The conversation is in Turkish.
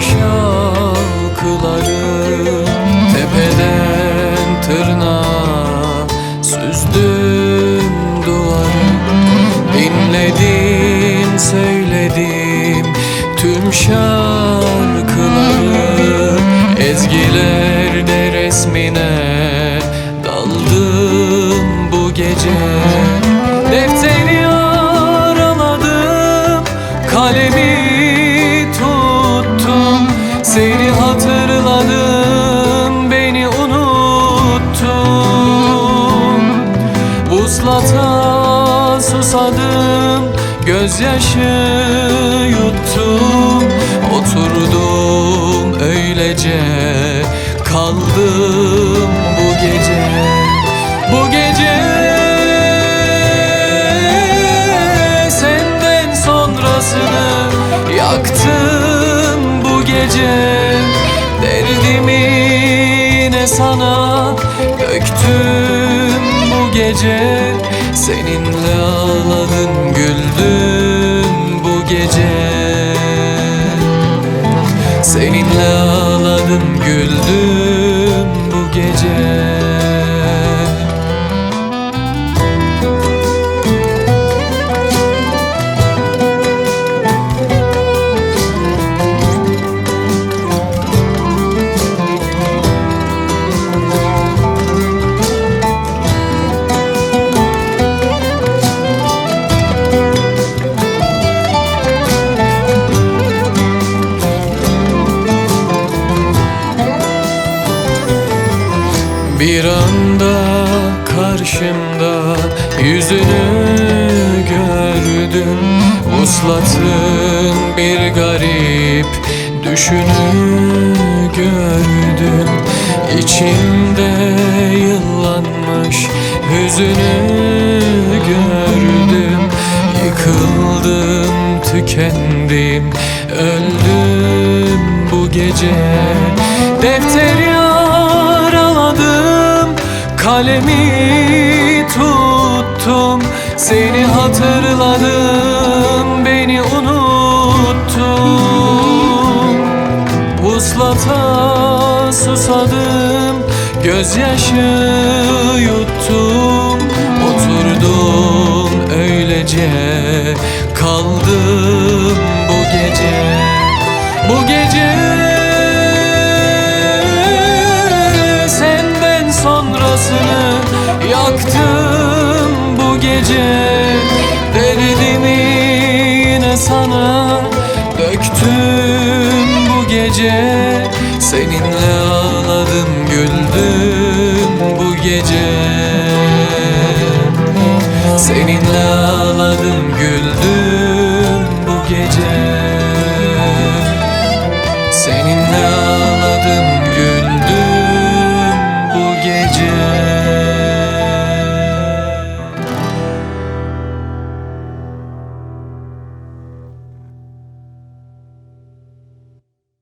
şarkıları Tepeden tırnağa süzdüm duvarı. Dinledim söyledim tüm şarkıları. Ezgilerde resmine daldım bu gece Vuslata susadım Gözyaşı yuttum. Oturdum öylece Kaldım bu gece. Bu gece Senden sonrasını Yaktım bu gece. Derdimi yine sana Döktüm gece Seninle ağladım güldüm bu gece. Seninle ağladım güldüm bu gece Bir anda karşımda yüzünü gördüm. Uslatın bir garip düşünü gördüm. İçimde yıllanmış hüzünü gördüm. Yıkıldım, tükendim, öldüm bu gece. Defteri kalemi tuttum. Seni hatırladım, beni unuttun. Vuslata susadım Gözyaşı yuttum. Oturdum öylece Kaldım bu gece. Bu gece gece Derdimi yine sana Döktüm bu gece. Seninle ağladım güldüm bu gece. Seninle ağladım güldüm